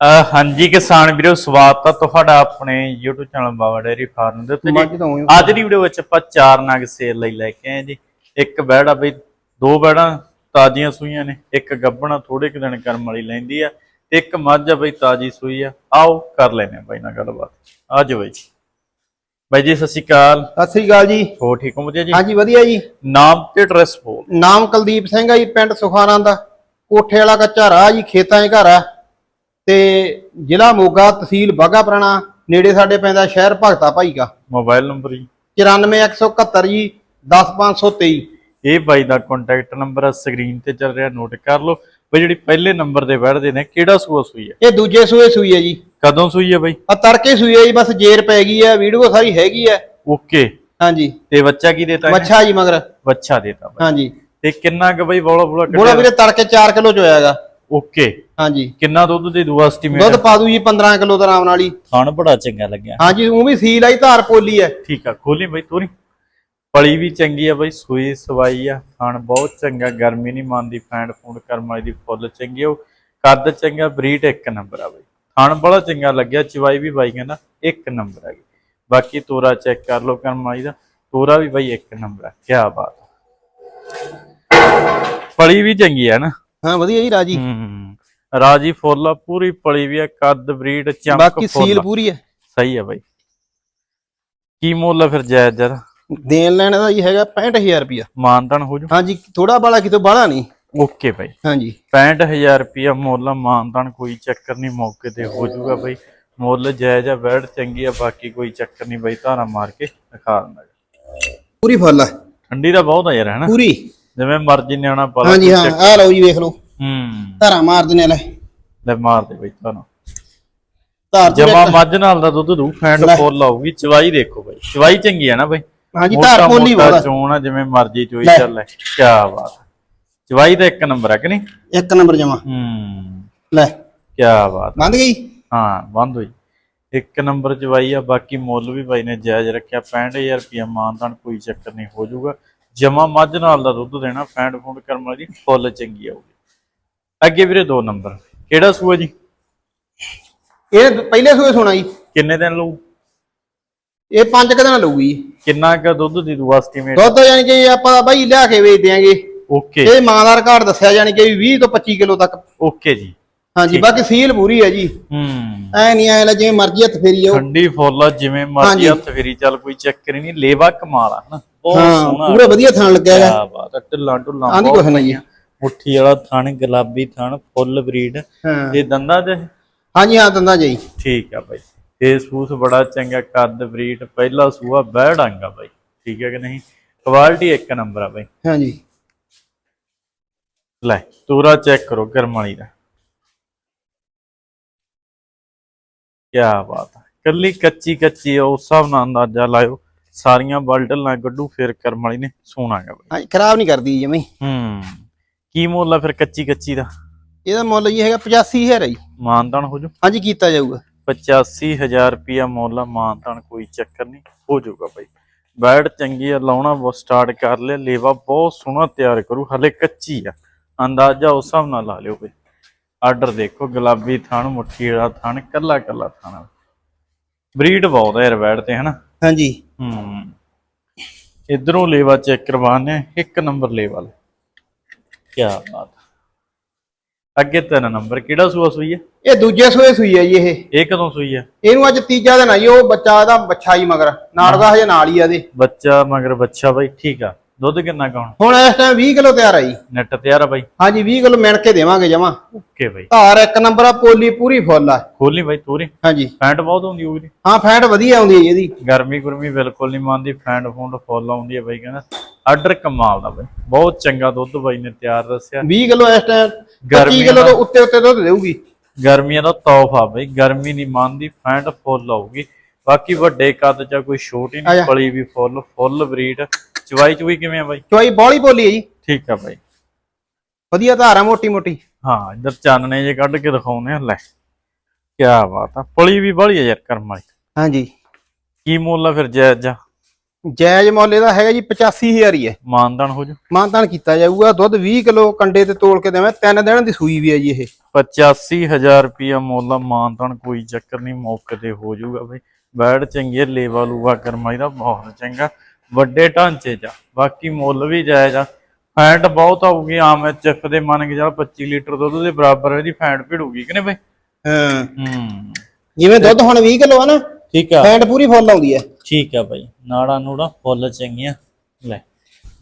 ਹਾਂਜੀ ਕਿਸਾਨ ਵੀਰੋ ਸਵਾਗਤ ਆ ਤੁਹਾਡਾ ਆਪਣੇ YouTube channel Baba dairy farm ਦੇ ਉੱਤੇ ਮੱਝ ਜੀ ਅੱਜ ਦੀ ਵੀਡੀਓ ਵਿੱਚ ਆਪਾਂ ਚਾਰ ਨਗ ਸੇਲ ਲਈ ਲੈ ਕੇ ਆਏ ਜੀ। ਇੱਕ ਬੈੜ ਆ ਬਈ ਦੋ ਬੈੜਾਂ ਤਾਜ਼ੀਆਂ ਸੂਈਆਂ ਨੇ ਇੱਕ ਗੱਬਣਾ ਥੋੜੇ ਕੁ ਦਿਨ ਕਰਮ ਵਾਲੀ ਲੈਂਦੀ ਆ ਤੇ ਇੱਕ ਮੱਝ ਆ ਬਈ ਤਾਜ਼ੀ ਸੂਈ ਆ। ਆਓ ਕਰ ਲੈਨੇ ਆ ਬਾਈ ਨਾਲ ਗੱਲਬਾਤ। ਅੱਜ ਬਈ ਜੀ। ਬਾਈ ਜੀ ਸਤਿ ਸ਼੍ਰੀ ਅਕਾਲ। ਸਤਿ ਸ੍ਰੀ ਅਕਾਲ ਜੀ। ਹੋ ਠੀਕ ਹੋ ਵਧੀਆ ਜੀ? ਹਾਂਜੀ ਵਧੀਆ ਜੀ। ਨਾਮ ਤੇ ਐਡਰੈਸ ਬੋਲ। ਨਾਮ ਕੁਲਦੀਪ ਸਿੰਘ ਆ ਜੀ ਪਿੰਡ ਸੁਖਾਨੰਦ ਦਾ। ਕੋਠੇ ਵਾਲਾ ਕੱਚਾ ਰਾਹ ਜੀ ਖੇਤਾਂ 'ਚ ਘਰ ਆ। ਤੇ ਜ਼ਿਲ੍ਹਾ ਮੋਗਾ ਤਹਿਸੀਲ ਬਾਗਾ ਪੁਰਾਣਾ ਨੇੜੇ ਸਾਡੇ ਪੈਂਦਾ ਸ਼ਹਿਰ ਭਗਤਾ ਭਾਈ ਕਾ। ਮੋਬਾਈਲ ਨੰਬਰ ਜੀ। 94171 ਜੀ 10523 ਇਹ ਬਾਈ ਦਾ ਕੰਟੈਕਟ ਨੰਬਰ ਆ ਸਕਰੀਨ ਤੇ ਚੱਲ ਰਿਹਾ ਨੋਟ ਕਰ ਲਓ। ਬਈ ਜਿਹੜੀ ਪਹਿਲੇ ਨੰਬਰ ਤੇ ਬੈਠਦੇ ਨੇ ਕਿਹੜਾ ਸੂਆ ਸੂਈ ਹੈ ਇਹ ਦੂਜੇ ਸੂਏ ਸੂਈ ਹੈ ਜੀ। ਕਦੋਂ ਸੂਈ ਹੈ ਬਾਈ? ਆ ਤੜਕੇ ਸੂਈ ਹੈ ਜੀ ਬਸ ਜੇਰ ਪੈ ਗਈ ਹੈ ਵੀਡੀਓ ਸਾਰੀ ਹੈਗੀ ਹੈ ਓਕੇ। ਹਾਂਜੀ। ਤੇ ਬੱਚਾ ਕੀ ਦੇਤਾ? ਮੱਛਾ ਜੀ ਮਗਰ। ਬੱਚਾ ਦੇਤਾ ਹਾਂਜੀ। ਤੇ ਕਿੰਨਾ ਕੁ ਬਾਈ ਬੋਲਾ ਬੋਲਾ ਬੋਲਾ ਵੀਰੇ ਤੜਕੇ 4 ਕਿਲੋ ਚ ਹੋਇਆਗਾ ਓਕੇ। ਹਾਂਜੀ। ਕਿੰਨਾ ਦੁੱਧ ਦੇ ਦੂ ਐਸਟੀਮੇਟ ਦੁੱਧ ਪਾ ਦੂ ਜੀ 15 ਕਿਲੋ ਦਾ ਆਰਾਮ ਨਾਲ ਹੀ। ਖਾਣ ਬੜਾ ਚੰਗਾ ਲੱਗਿਆ। ਹਾਂਜੀ ਉਹ ਵੀ ਸੀਲ ਆਈ ਧਾਰ ਪੋਲੀ ਹੈ ਠੀਕ ਆ ਖੋਲੀ ਬਾਈ ਤੋਰੀ। ਪਲੀ ਵੀ ਚੰਗੀ ਆ ਬਾਈ ਸੂਈ ਸਵਾਈ ਆ ਖਾਣ ਬਹੁਤ ਚੰਗਾ ਗਰਮੀ ਨਹੀਂ ਮੰਨਦੀ ਫੈਂਡ ਫੂਡ ਕਰਮ ਵਾਲੀ ਦੀ ਫੁੱਲ ਚੰਗੀ ਆ ਉਹ ਕੱਦ ਚੰਗਾ ਬਰੀਡ ਇੱਕ ਨੰਬਰ ਆ ਬਾਈ। ਖਾਣ ਬੜਾ ਚੰਗਾ ਲੱਗਿਆ ਚਵਾਈ ਵੀ ਬਾਈ ਕਹਿੰਦਾ ਇੱਕ ਨੰਬਰ ਹੈਗੀ ਬਾਕੀ ਤੋਰਾ ਚੈੱਕ ਕਰ ਲਓ ਕਰਮ ਵਾਲੀ ਦਾ ਤੋਰਾ ਵੀ ਬਾਈ ਇੱਕ ਨੰਬਰ ਆ ਕੀ ਬਾਤ ਆ। ਪਲੀ ਵੀ ਚੰਗੀ ਆ ਨਾ। ਹਾਂ ਵਧੀਆ ਜੀ ਰਾਜੀ। ਹੂੰ ਰਾਜੀ ਫੁੱਲ ਆ ਪੂਰੀ ਪਲੀ ਵੀ ਆ ਕੱਦ ਬਰੀਡ ਚਮਕ ਬਾਕੀ ਫੁੱਲ। ਸੀਲ। ਪੂਰੀ ਹੈ। ਸਹੀ ਆ ਬਾਈ। ਕੀ ਮੁੱਲ ਆ ਫਿਰ ਜਾਇਜ਼ ਜਰਾ ਦੇਣ ਲੈਣ ਦਾ ਜੀ ਹੈਗਾ 65000 ਰੁਪਿਆ ਮਾਨਤਨ ਹੋ ਜੂ? ਹਾਂਜੀ ਥੋੜਾ ਬਾਲਾ ਕਿਤੋਂ ਬਾਲਾ ਨਹੀਂ। ਓਕੇ ਬਾਈ। ਹਾਂਜੀ। 65000 ਰੁਪਿਆ ਮੁੱਲ ਆ, ਮਾਨਤਨ ਕੋਈ ਚੱਕਰ ਨਹੀਂ ਮੌਕੇ ਤੇ ਹੋ ਜੂਗਾ ਬਾਈ। ਮੁੱਲ ਜਾਇਜ਼ ਆ ਬੈੜ ਚੰਗੀ ਆ ਬਾਕੀ ਕੋਈ ਚੱਕਰ ਨਹੀਂ ਬਾਈ। ਧਾਰਾ ਮਾਰ ਕੇ ਦਿਖਾ ਦਿੰਦਾ। ਪੂਰੀ ਫੁੱਲ ਹੈ। ਠੰਡੀ ਦਾ ਬਹੁਤ ਆ ਯਾਰ ਹੈਨਾ ਪੂਰੀ। ਜਿਵੇਂ ਮਰਜ਼ੀ ਨਿਆਣਾ ਪਾ ਲਾ ਹਾਂਜੀ ਹਾਂ ਆ ਲਓ ਜੀ ਵੇਖ ਲਓ। ਹੂੰ। ਧਾਰਾ ਮਾਰ ਦਿੰਨੇ ਲੈ। ਲੈ ਮਾਰ ਦੇ ਬਾਈ ਤੁਹਾਨੂੰ ਧਾਰ ਜਮਾ ਮੱਝ ਨਾਲ ਦਾ ਦੁੱਧ ਦੂ ਫੈਂਡ ਫੁੱਲ ਆਊਗੀ ਚਵਾਈ ਦੇਖੋ ਬਾਈ। ਚਵਾਈ ਚੰਗੀ ਆ ਨਾ ਬਾਈ। ਹਾਂਜੀ ਧਾਰ ਪੋਲੀ ਮੋਟਾ ਬਹੁਤ ਚੋਣ ਆ ਜਿਵੇਂ ਮਰਜ਼ੀ ਚੋਈ। ਚੱਲ ਲੈ। ਕੀ ਬਾਤ। ਚਵਾਈ ਤਾਂ ਇੱਕ ਨੰਬਰ ਆ ਕਿ ਨਹੀਂ? ਇੱਕ ਨੰਬਰ ਜਮਾ। ਹੂੰ। ਲੈ। ਕੀ ਬਾਤ। ਬੰਦ ਗਈ? ਹਾਂ ਬੰਦ ਹੋਈ। ਇੱਕ ਨੰਬਰ ਚਵਾਈ ਆ ਬਾਕੀ ਮੁੱਲ ਵੀ ਬਾਈ ਨੇ ਜਾਇਜ਼ ਰੱਖਿਆ 65000 ਰੁਪਇਆ ਮਾਨਤਾਨ ਕੋਈ ਚੱਕਰ ਨਹੀਂ ਹੋ ਜਾਊਗਾ। ਜਮਾ ਮੱਝ ਨਾਲ ਦਾ ਦੁੱਧ ਦੇਣਾ ਫੈਂਡ ਫੂਡ ਕਰਮ ਵਾਲੀ ਫੁੱਲ ਚੰਗੀ ਆਊਗੀ। ਅੱਗੇ ਵੀਰੇ ਦੋ ਨੰਬਰ ਕਿਹੜਾ ਸੂਆ ਜੀ? ਇਹ ਪਹਿਲੇ ਸੂਏ ਸੋਣਾ ਜੀ। ਕਿੰਨੇ ਦਿਨ ਲਊ? ਇਹ ਪੰਜ ਕੁ ਦਿਨ ਲਊਗੀ। ਕਿੰਨਾ ਕੁ ਦੁੱਧ ਦੀ ਦੂ ਐਸਟੀਮੇਟ ਦੁੱਧ ਯਾਨੀ ਕਿ ਆਪਾਂ ਬਾਈ ਲਿਆ ਕੇ ਵੇਚ ਦਿਆਂਗੇ। ਓਕੇ। ਇਹ ਮਾਂ ਦਾ ਰਿਕਾਰਡ ਦੱਸਿਆ ਯਾਨੀ ਕਿ 20 ਤੋਂ 25 ਕਿਲੋ ਤੱਕ। ਓਕੇ ਜੀ। ਹਾਂਜੀ ਬਾਕੀ ਸੀਲ ਪੂਰੀ ਹੈ ਜੀ। ਹੂੰ। ਐ ਨਹੀਂ ਐ ਲੈ ਜਿਵੇਂ ਮਰਜ਼ੀ ਹੱਥ ਫੇਰੀ ਜਾਓ। ਠੰਡੀ ਫੁੱਲ ਜਿਵੇਂ ਮਰਜ਼ੀ। ਹੱਥ ਫੇਰੀ ਚੱਲ ਕੋਈ ਚੱਕਰ ਨਹੀਂ ਲੇਵਾ ਕਮਾਲ ਆ ਹਨਾ? ਬਹੁਤ ਹਾਂ ਸੋਹਣਾ ਪੂਰਾ ਵਧੀਆ ਥਾਣ ਲੱਗਿਆ ਹੈਗਾ। ਕਿਆ ਬਾਤ ਆ ਢਿੱਲਾਂ ਢੁੱਲਾਂ ਆਂਦੀ ਕੁਛ ਨਹੀਂ ਜੀ। ਮੁੱਠੀ ਵਾਲਾ ਥਣ ਗੁਲਾਬੀ ਥਣ ਫੁੱਲ ਬਰੀਡ। ਹਾਂ। ਇਹ ਦੰਦਾਂ ਦੇ? ਹਾਂਜੀ ਹਾਂ ਦੰਦਾ ਜੀ। ਠੀਕ ਆ ਬਾਈ। ਇਹ ਸੂਸ ਬੜਾ ਚੰਗਾ ਕੱਦ ਬਰੀਡ ਪਹਿਲਾ ਸੂਆ ਬਹਿ ਡਾਂਗਾ ਬਾਈ। ਠੀਕ ਹੈ ਕਿ ਨਹੀਂ? ਕੁਆਲਿਟੀ ਇੱਕ ਨੰਬਰ ਆ ਬਾਈ। ਹਾਂਜੀ। ਲੈ ਤੂਰਾ ਚੈੱਕ ਕਰੋ ਗਰਮ ਵਾਲੀ ਦਾ। ਕੀ ਬਾਤ ਆ। ਕੱਲੀ ਕੱਚੀ ਕੱਚੀ ਆ ਉਸ ਹਿਸਾਬ ਨਾਲ ਅੰਦਾਜ਼ਾ ਲਾਇਓ। ਸਾਰੀਆਂ ਬਲਟਲ ਨਾਲ ਗੱਡੂ ਫੇਰ ਕਰਮ ਵਾਲੀ ਨੇ ਸੋਨਾਗਾ ਬਾਈ। ਹਾਂਜੀ ਖਰਾਬ ਨਹੀਂ ਕਰਦੀ ਜਮਈ ਹੂੰ ਕੀ ਮੁੱਲ ਆ ਫਿਰ ਕੱਚੀ ਕੱਚੀ ਦਾ? ਇਹਦਾ ਮੁੱਲ ਜੀ ਹੈਗਾ 85000 ਹੈ ਜੀ। ਮਾਨਦਾਨ ਹੋ ਜੂ ਹਾਂਜੀ ਕੀਤਾ ਜਾਊਗਾ। 85000 ਰੁਪਿਆ ਮੁੱਲ ਆ ਮਾਨਦਾਨ ਕੋਈ ਚੱਕਰ ਨਹੀਂ ਹੋ ਜਾਊਗਾ ਬਾਈ। ਬੈਡ ਚੰਗੀ ਆ ਲਾਉਣਾ ਬਹੁਤ ਸਟਾਰਟ ਕਰ ਲਿਆ ਲੇਵਾ ਬਹੁਤ ਸੋਹਣਾ ਤਿਆਰ ਕਰੂ ਹਲੇ ਕੱਚੀ ਆ। ਅੰਦਾਜ਼ਾ ਉਸ ਹਿਸਾਬ ਨਾਲ ਲਾ ਲਿਓ ਬਈ। ਆਰਡਰ ਦੇਖੋ ਗੁਲਾਬੀ ਥਣ ਮੁੱਠੀ ਵਾਲਾ ਥਣ ਕੱਲਾ ਕੱਲਾ ਥਣ ਬਰੀਡ ਬਹੁਤ ਹੈ ਬੈਡ ਤੇ ਹਨਾ? ਹਾਂਜੀ। ਹੂੰ। ਇਧਰੋਂ ਲੇਵਾ ਚੈੱਕ ਕਰਵਾਣੇ ਇੱਕ ਨੰਬਰ ਲੇਵਾ ਲੈ। ਕੀ ਬਾਤ। ਅੱਗੇ ਤਿੰਨ ਨੰਬਰ ਕਿਹੜਾ ਸੂਆ ਸੂਈ ਹੈ? ਇਹ ਦੂਜੇ ਸੂਏ ਸੂਈ ਹੈ ਜੀ ਇਹ। ਇਹ ਕਦੋਂ ਸੂਈ ਹੈ? ਇਹਨੂੰ ਅੱਜ ਤੀਜਾ ਦਿਨ ਆ ਜੀ ਉਹ ਬੱਚਾ ਇਹਦਾ ਬੱਚਾ ਹੀ ਮਗਰ। ਨਾੜਗਾ ਹਜੇ ਨਾਲ ਹੀ ਆ ਇਹਦੇ। ਬੱਚਾ ਮਗਰ ਬੱਚਾ ਬਾਈ ਠੀਕ ਆ। ਦੁੱਧ ਕਿੰਨਾ ਕੌਣ ਹੁਣ ਇਸ ਟਾਈਮ 20 ਕਿਲੋ ਤਿਆਰ ਆ ਜੀ। ਨੈਟ ਤਿਆਰ ਆ ਬਾਈ? ਹਾਂਜੀ 20 ਕਿਲੋ ਮਿਣ ਕੇ ਦੇਵਾਂਗੇ ਜਮਾ। ਓਕੇ ਬਾਈ। ਧਾਰ ਇੱਕ ਨੰਬਰ ਆ ਪੋਲੀ ਪੂਰੀ ਫੁੱਲ ਆ। ਖੋਲੀ ਬਾਈ ਤੋਰੀ? ਹਾਂਜੀ। ਫੈਂਟ ਬਹੁਤ ਹੁੰਦੀ ਹੋਊਗੀ ਹਾਂ ਫੈਟ ਵਧੀਆ ਆਉਂਦੀ ਹੈ ਜੀ ਇਹਦੀ। ਗਰਮੀ ਗੁਰਮੀ ਬਿਲਕੁਲ ਨਹੀਂ ਮੰਨਦੀ ਫੈਂਟ ਫੂੰਡ ਫੁੱਲ ਆਉਂਦੀ ਹੈ ਬਾਈ ਕਹਿੰਦਾ। ਆਰਡਰ ਕਮਾਲ ਦਾ ਬਾਈ। ਬਹੁਤ ਚੰਗਾ ਦੁੱਧ ਬਾਈ ਨੇ ਤਿਆਰ ਦੱਸਿਆ। 20 ਕਿਲੋ ਇਸ ਟਾਈਮ 25 ਗਰਮੀਆਂ ਕਿਲੋ ਦਾ- ਤੋਂ ਉੱਤੇ ਉੱਤੇ ਦੁੱਧ ਦੇਊਗੀ। ਗਰਮੀਆਂ ਦਾ ਤੋਹਫਾ ਬਈ। ਗਰਮੀ ਨਹੀਂ ਮੰਨਦੀ ਫੈਂਟ ਫੁੱਲ ਆਊਗੀ। ਬਾਕੀ ਵੱਡੇ ਕੱਦ ਚ ਕੋਈ ਛੋਟੀ ਨਹੀਂ। ਪਲੀ ਵੀ ਫੁੱਲ ਫੁੱਲ ਬਰੀਡ। ਚਵਾਈ ਚੁਈ ਕਿਵੇਂ ਆ ਬਾਈ? ਚੋਈ ਬੋਲੀ ਬੋਲੀ ਹੈ ਜੀ। ਠੀਕ ਆ ਬਾਈ। ਵਧੀਆ ਧਾਰ ਮੋਟੀ ਮੋਟੀ। ਹਾਂ ਇੱਧਰ ਚਾਨਣੇ ਜੇ ਕੱਢ ਕੇ ਦਿਖਾਉਨੇ ਆ ਲੈ। ਕੀ ਬਾਤ ਆ ਪਲੀ ਵੀ ਬੜੀ ਆ ਯਾਰ ਕਰਮ ਵਾਲੀ। ਹਾਂਜੀ। ਕੀ ਮੁੱਲ ਆ ਫਿਰ ਜਾਇਜ਼ ਜਾ ਜਾਇਜ਼ ਮੁੱਲ ਇਹਦਾ ਹੈਗਾ ਜੀ 85000 ਹੀ ਹੈ। ਮਾਨਦਾਨ ਹੋ ਜੂ ਮਾਨਤਾਨ ਕੀਤਾ ਜਾਊਗਾ ਦੁੱਧ 20 ਕਿਲੋ ਕੰਡੇ ਤੇ ਤੋਲ ਕੇ ਦੇਵਾਂ ਤਿੰਨ ਦਿਨ ਦੀ ਸੂਈ ਵੀ ਹੈ ਜੀ ਇਹ। 85000 ਰੁਪਿਆ ਮੁੱਲ ਆ ਮਾਨਤਾਨ ਕੋਈ ਚੱਕਰ ਨਹੀਂ ਮੌਕੇ ਤੇ ਹੋ ਜਾਊਗਾ ਬਈ। ਬੈੜ ਚੰਗੀ ਲੇਵਾ ਲੂਵਾ ਕਰਮਾਈ ਦਾ ਬਹੁਤ ਚੰਗਾ। ਵੱਡੇ ਢਾਂਚੇ 'ਚ। ਬਾਕੀ ਮੁੱਲ ਵੀ ਜਾਇਜ਼ ਆ। ਫੈਟ ਬਹੁਤ ਆਊਗੀ ਆਮ ਚੱਕ ਦੇ ਮੰਨ ਕੇ ਚੱਲ 25 ਲੀਟਰ ਦੁੱਧ ਦੇ ਬਰਾਬਰ ਇਹਦੀ ਫੈਟ ਭਿੜੂਗੀ ਕਿ ਨਹੀਂ ਬਈ? ਹਾਂ। ਹੂੰ। ਜਿਵੇਂ ਦੁੱਧ ਹੁਣ 20 ਕਿਲੋ ਆ ਨਾ ਠੀਕ ਆ। ਫੈਂਟ ਪੂਰੀ ਫੁੱਲ ਆਉਂਦੀ ਹੈ ਠੀਕ ਆ ਬਾਈ। ਨਾੜਾ ਨੂੜਾ ਫੁੱਲ ਚੰਗੀਆਂ। ਲੈ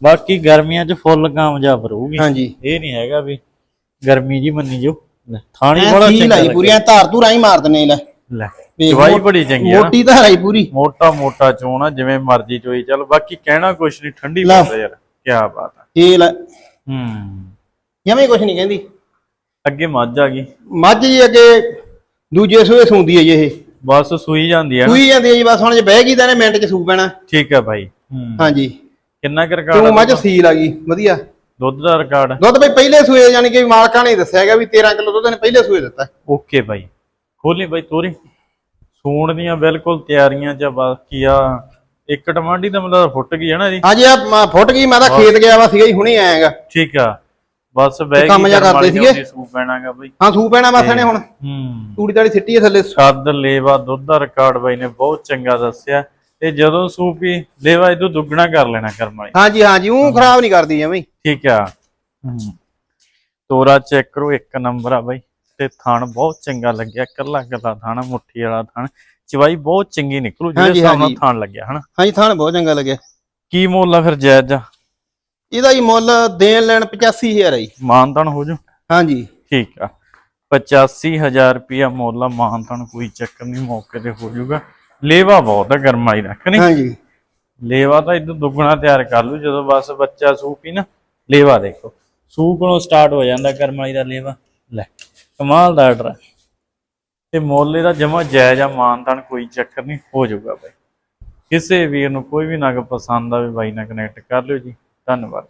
ਬਾਕੀ ਗਰਮੀਆਂ 'ਚ ਫੁੱਲ ਕਾਮਯਾਬ ਰਹੂਗੀ। ਹਾਂਜੀ। ਇਹ ਨਹੀਂ ਹੈਗਾ ਵੀ ਗਰਮੀ ਜੀ ਮੰਨੀ ਜੋ ਲੈ ਥਾਣੀ ਬੜਾ ਚੰਗਾ ਆਈ ਪੂਰੀ ਐ ਧਾਰ ਧੂਰਾਂ ਹੀ ਮਾਰ ਦਨੇ ਲੈ। ਲੈ। ਚਵਾਈ ਬੜੀ ਚੰਗੀ ਆ। ਮੋਟੀ ਧਾਰ ਆਈ ਪੂਰੀ। ਮੋਟਾ ਮੋਟਾ ਚੋਣ ਆ ਜਿਵੇਂ ਮਰਜ਼ੀ ਚੋਈ ਚੱਲ। ਬਾਕੀ ਕਹਿਣਾ ਕੁਛ ਨਹੀਂ ਠੰਡੀ ਆ ਯਾਰ ਕੀ ਬਾਤ ਆ। ਇਹ ਲੈ। ਹੂੰ। ਜਮੇ ਕੁਛ ਨਹੀਂ ਕਹਿੰਦੀ। ਅੱਗੇ ਮੱਝ ਆ ਗਈ। ਮੱਝ ਜੀ ਅੱਗੇ ਦੂਜੇ ਸੂਏ ਸੂੰਦੀ ਹੈ ਜੀ ਇਹ। ਬਸ ਸੂਈ ਜਾਂਦੀ ਆ ਨਾ। ਸੂਈ ਜਾਂਦੀ ਹੈ ਜੀ ਬਸ ਹੁਣ ਜੇ ਬਹਿ ਗਈ ਤਾਂ ਇਹਨੇ ਮਿੰਟ 'ਚ ਸੂ ਪੈਣਾ। ਠੀਕ ਆ ਭਾਈ। ਹੂੰ। ਹਾਂਜੀ। ਕਿੰਨਾ ਕਰ ਤੂੰ ਮੱਝ ਸੀਲ ਆ ਗਈ। ਵਧੀਆ। ਦੁੱਧ ਦਾ ਰਿਕਾਰਡ। ਦੁੱਧ ਬਈ ਪਹਿਲੇ ਸੂਏ ਯਾਨੀ ਕਿ ਮਾਲਕਾਂ ਨੇ ਦੱਸਿਆ ਹੈਗਾ ਵੀ 13 ਕਿਲੋ ਦੁੱਧ ਨੇ ਪਹਿਲੇ ਸੂਏ ਦਿੱਤਾ। ਓਕੇ ਭਾਈ। ਖੋਲੀ ਭਾਈ ਤੋਰੀ। ਸੂਣ ਦੀਆਂ ਬਿਲਕੁਲ ਤਿਆਰੀਆਂ ਚ ਆ, ਬਾਕੀ ਆ ਇੱਕ ਟਮਾਂਡੀ ਤਾਂ ਮਤਲਬ ਫੁੱਟ ਗਈ ਹੈ ਨਾ ਜੀ? ਹਾਂਜੀ ਆ ਫੁੱਟ ਗਈ ਮੈਂ ਤਾਂ ਖੇਤ ਗਿਆ ਵਾ ਸੀਗਾ ਜੀ ਹੁਣੇ ਆਇਆਗਾ। ਠੀਕ ਆ। ਬਸ ਬਹਿ ਕੰਮ ਕਰਮ ਕਰਦੇ ਸੀਗੇ। ਨੇ ਸੂ ਪੈਣਾਗਾ ਭਾਈ ਹਾਂ ਸੂ ਪੈਣਾ ਬਸ ਇਹਨੇ ਹੁਣ। ਹੂੰ। ਤੂੜੀ ਤਾੜੀ ਸਿੱਟੀ ਹੈ ਥੱਲੇ। ਕੱਦ ਲੇਵਾ ਦੁੱਧ ਦਾ ਰਿਕਾਰਡ ਬਾਈ ਨੇ ਬਹੁਤ ਚੰਗਾ ਦੱਸਿਆ। ਤੇ ਜਦੋਂ ਸੂਪੀ ਲੇਵਾ ਇਹਦੋਂ ਦੁੱਗਣਾ ਕਰ ਲੈਣਾ ਕਰਮ ਵਾਲੀ। ਹਾਂਜੀ ਹਾਂਜੀ ਉਹ ਖਰਾਬ ਨਹੀਂ ਕਰਦੀ ਜਮਈ ਠੀਕ ਆ। ਹੂੰ। ਤੋਰਾ ਚੈੱਕ ਕਰੋ ਇੱਕ ਨੰਬਰ ਆ ਬਾਈ। ਤੇ ਥਣ ਬਹੁਤ ਚੰਗਾ ਲੱਗਿਆ ਕੱਲਾ ਕੱਲਾ ਥਣ ਮੁੱਠੀ ਵਾਲਾ ਥਣ। ਚਵਾਈ ਬਹੁਤ ਚੰਗੀ ਨਿਕਲੂ ਜਿਹੜੇ ਹਾਂਜੀ, ਹਿਸਾਬ ਨਾਲ ਹਾਂਜੀ। ਥਣ ਲੱਗਿਆ ਹਨਾ? ਹਾਂਜੀ ਥਾਣ ਬਹੁਤ ਚੰਗਾ ਲੱਗਿਆ। ਕੀ ਮੁੱਲ ਆ ਫਿਰ ਜਾਇਜ਼ ਆ ਇਹਦਾ ਜੀ ਮੁੱਲ ਦੇਣ ਲੈਣ 85000 ਹੈ ਜੀ। ਮਾਨਤਨ ਹੋ ਜੂ ਹਾਂਜੀ। ਠੀਕ ਆ। 85000 ਰੁਪਿਆ ਮੁੱਲ ਆ ਮਾਨਤਨ ਕੋਈ ਚੱਕਰ ਨਹੀਂ ਮੌਕੇ ਤੇ ਹੋ ਜਾਊਗਾ। ਲੇਵਾ ਬਹੁਤ ਆ ਗਰਮਾਈ ਦਾ ਕਿ ਨਹੀਂ? ਹਾਂਜੀ। ਲੇਵਾ ਤਾਂ ਇਦੋਂ ਦੁੱਗਣਾ ਤਿਆਰ ਕਰ ਲੂ ਜਦੋਂ ਬਸ ਬੱਚਾ ਸੂਪ ਹੀ ਨਾ ਲੇਵਾ ਦੇਖੋ। ਸੂਪ ਕੋਲੋਂ ਸਟਾਰਟ ਹੋ ਜਾਂਦਾ ਕਰਮਾਈ ਦਾ ਲੇਵਾ। ਲੈ, ਕਮਾਲ ਦਾ ਆਰਡਰ ਤੇ ਮੋਲੇ ਦਾ ਜਮਾ ਜਾਇਜ਼ ਆ, ਮਾਨਤਾਨ ਕੋਈ ਚੱਕਰ ਨਹੀਂ, ਹੋ ਜਾਊਗਾ ਬਾਈ। ਕਿਸੇ ਵੀਰ ਨੂੰ ਕੋਈ ਵੀ ਨਗ ਪਸੰਦ ਆਵੇ, ਬਾਈ ਨਾਲ ਕਨੈਕਟ ਕਰ ਲਿਓ ਜੀ। ਧੰਨਵਾਦ।